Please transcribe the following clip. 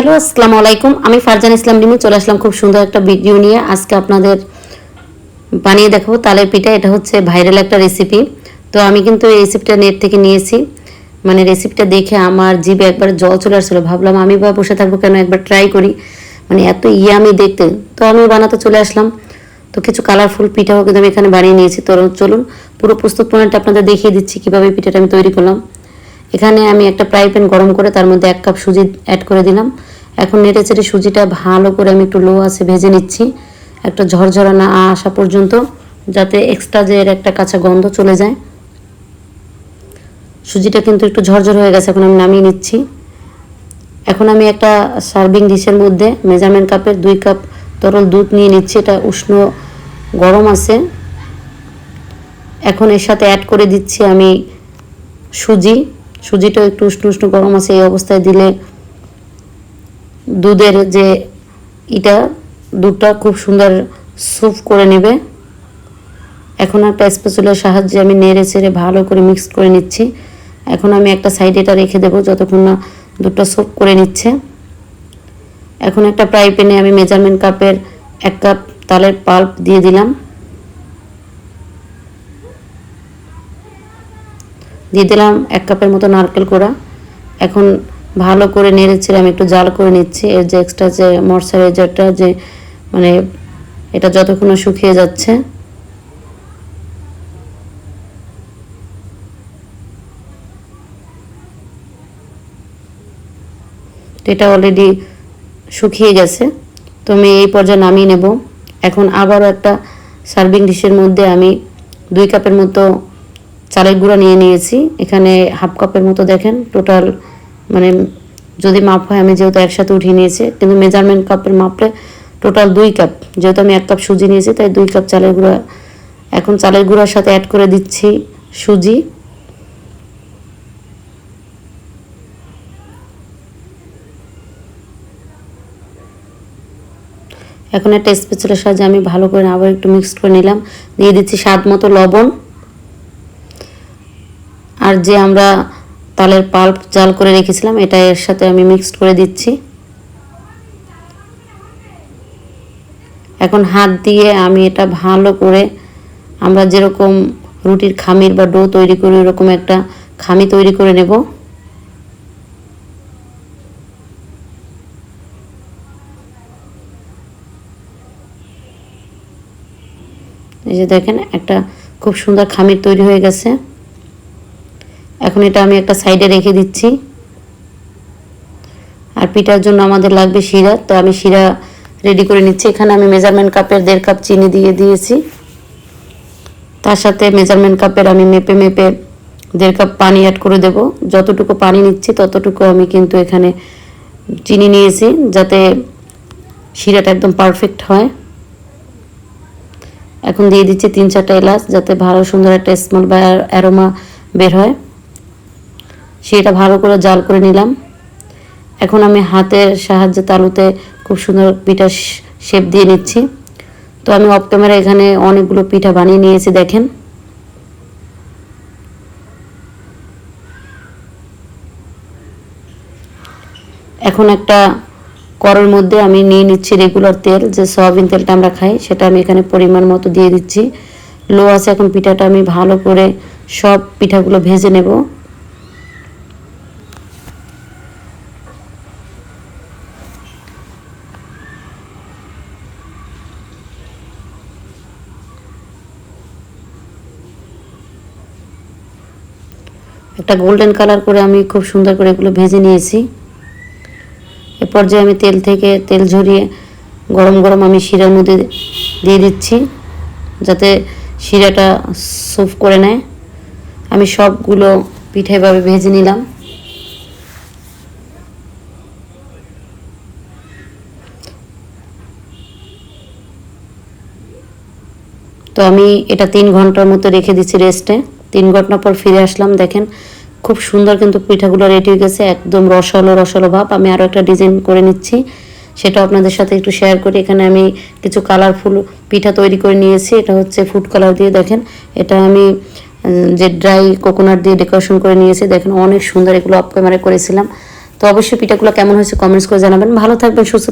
Hello, আসসালামু আলাইকুম। আমি ফারজান ইসলাম রিমি, চলে আসলাম খুব সুন্দর একটা ভিডিও নিয়ে। আজকে আপনাদের বানিয়ে দেখাবো তালের পিঠা। এটা হচ্ছে ভাইরাল একটা রেসিপি তো আমি কিন্তু এই রেসিপিটা নেট থেকে নিয়েছি। মানে রেসিপিটা দেখে আমার জিভে একবার জল চলে আসছিল। ভাবলাম আমি বা বসে থাকব কেন? একবার ট্রাই করি। মানে এত ইয়ামি দেখতে। তো আমি বানাতে চলে আসলাম। তো কিছু কালারফুল পিঠাও কিন্তু আমি এখানে বানিয়ে নিয়েছি। তো চলুন, পুরো প্রস্তুত প্রণালীটা আপনাদের দেখিয়ে দিচ্ছি কীভাবে পিঠাটা আমি তৈরি করলাম। এখানে আমি একটা ফ্রাই প্যান গরম করে তার মধ্যে এক কাপ সুজি অ্যাড করে দিলাম। এখন নেড়ে চেড়ে সুজিটা ভালো করে আমি একটু লো আছে ভেজে নিচ্ছি। একটা ঝরঝরা না আসা পর্যন্ত যাতে এক্সট্রা যে একটা কাঁচা গন্ধ চলে যায়। সুজিটা কিন্তু একটু ঝরঝর হয়ে গেছে, এখন আমি নামিয়ে নিচ্ছি। এখন আমি একটা সার্ভিং ডিশের মধ্যে মেজারমেন্ট কাপের দুই কাপ তরল দুধ নিয়ে নিচ্ছি, এটা উষ্ণ গরম আছে। এখন এর সাথে অ্যাড করে দিচ্ছি আমি সুজি। সুজিটাও একটু উষ্ণ উষ্ণ গরম আছে, এই অবস্থায় দিলে দুধের যে এটা দুধটা খুব সুন্দর স্যুপ করে নেবে। এখন একটা স্পেচুলার সাহায্যে আমি নেড়ে চেড়ে ভালো করে মিক্স করে নিচ্ছি। এখন আমি একটা সাইডে এটা রেখে দেবো, যতক্ষণ না দুধটা স্যুপ করে নিচ্ছে। এখন একটা ফ্রাই প্যানে আমি মেজারমেন্ট কাপের এক কাপ তালের পাল্প দিয়ে দিলাম। দিয়ে দিলাম এক কাপের মতো নারকেল কোড়া। এখন ভালো করে নেড়ে ছেড়ে আমি একটু জাল করে নিচ্ছি। এর যে এক্সট্রা যে ময়শ্চারাইজারটা যে মানে এটা যতক্ষণ শুকিয়ে যাচ্ছে। এটা অলরেডি শুকিয়ে গেছে। তো আমি এই পর্যায়ে নামিয়ে নেব। এখন আবারও একটা সার্ভিং ডিশের মধ্যে আমি দুই কাপের মতো চালের গুঁড়া নিয়ে নিয়েছি। এখানে হাফ কাপের মতো দেখেন টোটাল মানে যদি মাপ হয়, আমি যেহেতু একসাথে উঠিয়ে নিয়েছি, কিন্তু মেজারমেন্ট কাপের মাপে টোটাল দুই কাপ যেহেতু আমি এক কাপ সুজি নিয়েছি, তাই দুই কাপ চালের গুঁড়া। এখন চালের গুঁড়ার সাথে অ্যাড করে দিচ্ছি সুজি। এখন একটা স্পেশালের সাহায্যে আমি ভালো করে আবার একটু মিক্সড করে নিলাম। দিয়ে দিচ্ছি স্বাদ মতো লবণ। আর যে আমরা তালের পাল্প জাল করে রেখেছিলাম, এটা এর সাথে আমি মিক্সড করে দিচ্ছি। এখন হাত দিয়ে আমি এটা ভালো করে আমরা যেরকম রুটির খামির বা ডো তৈরি করি, ওরকম একটা খামি তৈরি করে নেব। এই যে দেখেন, একটা খুব সুন্দর খামির তৈরি হয়ে গেছে। এখন এটা আমি একটা সাইডে রেখে দিচ্ছি। আর পিঠার জন্য আমাদের লাগবে শিরা। তো আমি শিরা রেডি করে নিচ্ছি। এখানে আমি মেজারমেন্ট কাপের দেড় কাপ চিনি দিয়ে দিয়েছি। তার সাথে মেজারমেন্ট কাপের আমি মেপে মেপে দেড় কাপ পানি অ্যাড করে দেব। যতটুকু পানি নিচ্ছি, ততটুকু আমি কিন্তু এখানে চিনি নিয়েছি যাতে শিরাটা একদম পারফেক্ট হয়। এখন দিয়ে দিচ্ছি তিন চারটা এলাচ যাতে ভালো সুন্দর একটা স্মেল বা অ্যারোমা বের হয়। সেটা ভালো করে জাল করে নিলাম। এখন আমি হাতের সাহায্যে তালুতে খুব সুন্দর পিঠা শেপ দিয়ে নিচ্ছি। তো আমি অফ ক্যামেরা এখানে অনেকগুলো পিঠা বানিয়ে নিয়েছি, দেখেন। এখন একটা করার মধ্যে আমি নিয়ে নিচ্ছি রেগুলার তেল, যে সয়াবিন তেলটা আমরা খাই, সেটা আমি এখানে পরিমাণ মতো দিয়ে দিচ্ছি। লো আছে এখন পিঠাটা, আমি ভালো করে সব পিঠাগুলো ভেজে নেব। একটা গোল্ডেন কালার করে আমি খুব সুন্দর করে এগুলো ভেজে নিয়েছি। এ পর্যায়ে আমি তেল থেকে তেল ঝরিয়ে গরম গরম আমি শিরার মধ্যে দিয়ে দিচ্ছি, যাতে শিরাটা সুপ করে নেয়। আমি সবগুলো পিঠে এভাবে ভেজে নিলাম। তো আমি এটা তিন ঘণ্টার মতো রেখে দিচ্ছি রেস্টে তিন ঘণ্টা পর ফিরে আসলাম, দেখেন, খুব সুন্দর কিন্তু পিঠাগুলো রেডি হয়ে গেছে, একদম রসালো রসালো ভাব। আমি আরও একটা ডিজাইন করে নিচ্ছি সেটা আপনাদের সাথে একটু শেয়ার করি। এখানে আমি কিছু কালারফুল পিঠা তৈরি করে নিয়েছি, এটা হচ্ছে ফুড কালার দিয়ে, দেখেন। এটা আমি যে ড্রাই কোকোনাট দিয়ে ডেকোরেশন করে নিয়েছি, দেখেন, অনেক সুন্দর এগুলো অফ ক্যামেরা করেছিলাম। তো অবশ্যই পিঠাগুলো কেমন হয়েছে কমেন্টস করে জানাবেন। ভালো থাকবেন, সুস্থ